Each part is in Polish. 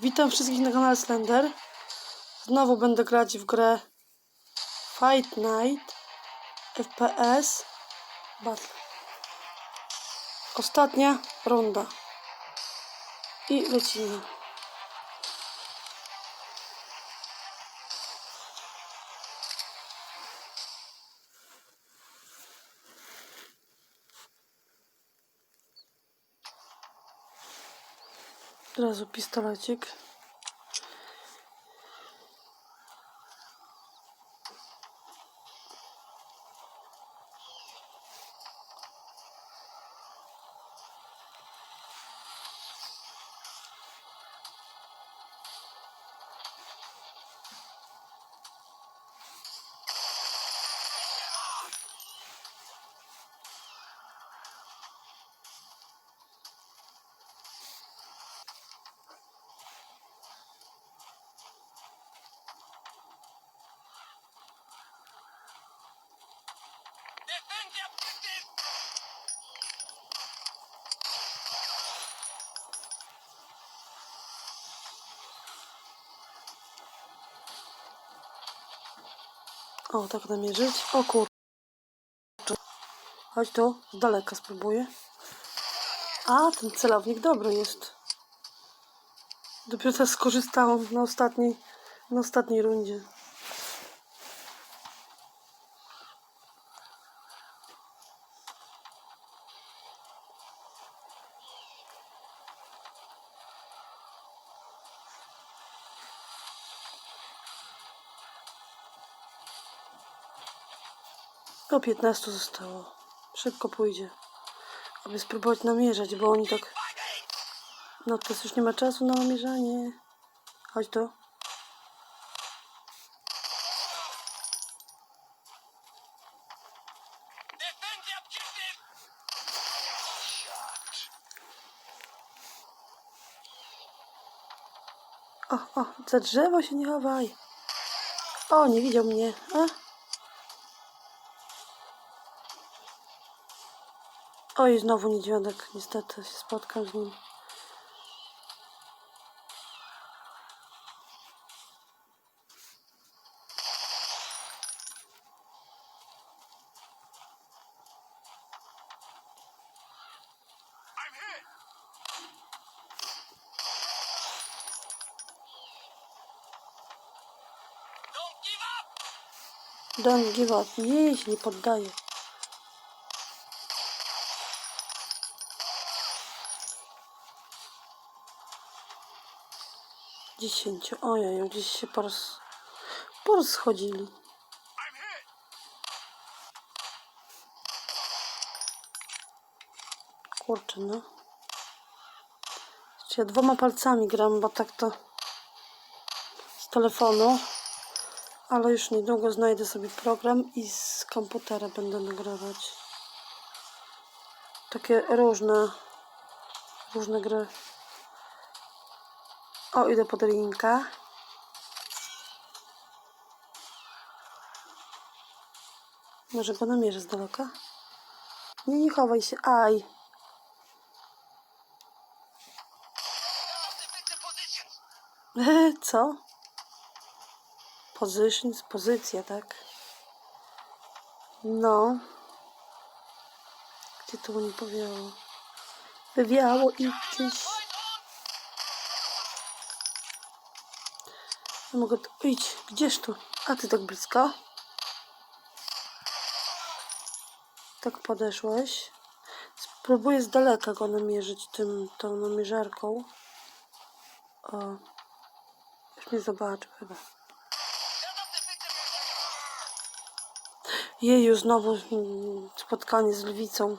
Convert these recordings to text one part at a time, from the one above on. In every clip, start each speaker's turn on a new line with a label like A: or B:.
A: Witam wszystkich na kanale Slender. Znowu będę grać w grę Fight Night FPS Battle. Ostatnia runda. I lecimy. Od razu pistolecik. O, tak namierzyć. O kur... Chodź tu, z daleka spróbuję. A, ten celownik dobry jest. Dopiero teraz skorzystałam na ostatniej, na ostatniej rundzie. Do 15 zostało. Szybko pójdzie. Aby spróbować namierzać, bo oni tak... No teraz już nie ma czasu na namierzanie. Chodź
B: objective!
A: O, o, za drzewo się nie chowaj. O, nie widział mnie. A? Oj, znowu niedźwiadek. Niestety się spotkam z nim.
B: Don't give up.
A: Nie, się nie poddaję. 10. Ojej, gdzieś się poroz... porozchodzili. Kurczę, no. Ja dwoma palcami gram, bo tak to z telefonu. Ale już niedługo znajdę sobie program i z komputera będę nagrywać. Takie różne, różne gry. O, idę pod linka. Może go namierzę z daleka? Nie, nie chowaj się. Aj. Co? Positions, pozycja, tak? No. Gdzie to mi powiało? Wywiało i gdzieś... Nie mogę tu... Idź, gdzież tu? A ty tak blisko? Tak podeszłeś. Spróbuję z daleka go namierzyć tym, tą namierzarką. O. Już mnie zobaczył chyba. Jeju, znowu spotkanie z lwicą.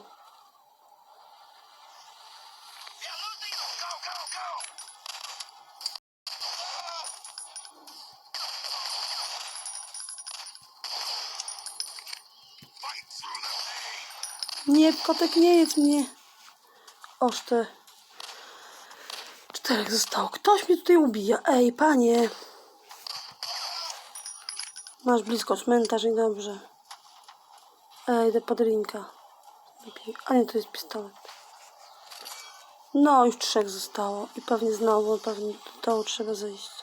A: Nie, kotek nie jedz mnie. Oż te. Czterech zostało. Ktoś mnie tutaj ubija. Ej, panie. Masz blisko cmentarz i dobrze. Ej, idę pod rinka. A nie, to jest pistolet. No, już trzech zostało. I pewnie znowu, pewnie do dołu trzeba zejść.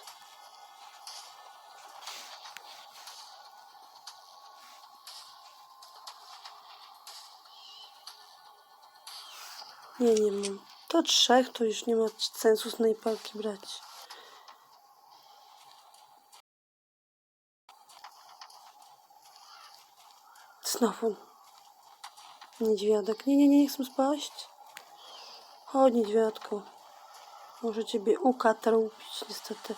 A: Nie, nie mam. To trzech, to już nie ma sensu snajperki brać. Znowu. Niedźwiadek. Nie, nie, nie, nie chcę spaść. Chodź, niedźwiadku. Może ciebie ukatrupić, niestety.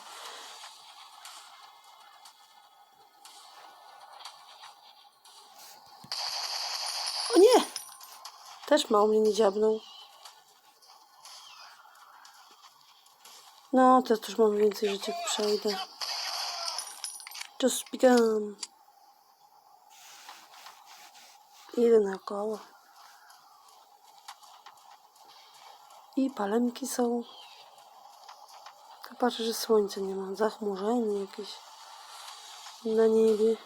A: O nie! Też mało mnie nie dziabnął. No, teraz też mam więcej życia, przejdę. Just begun. Idę naokoło. I palemki są. Patrzę, że słońca nie ma. Zachmurzenie jakieś na niebie.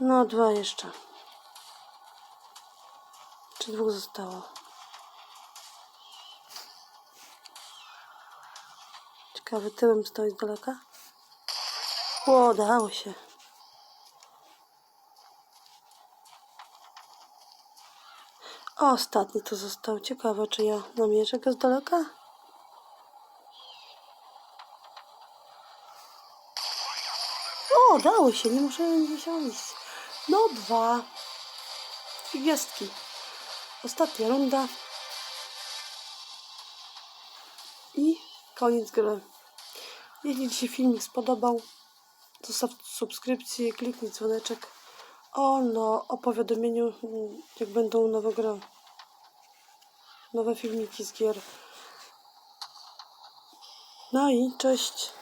A: No, dwa jeszcze. Czy dwóch zostało? Ciekawe, tyłem stoi z daleka. O, dało się. Ostatni tu został. Ciekawe, czy ja namierzę go z daleka? O, dało się, nie muszę wysiąść. No, dwa. Gwiazdki. Ostatnia runda. I koniec gry. Jeśli Ci się filmik spodobał, zostaw subskrypcję, kliknij dzwoneczek. O, no, o powiadomieniu, jak będą nowe gry. Nowe filmiki z gier. No i cześć.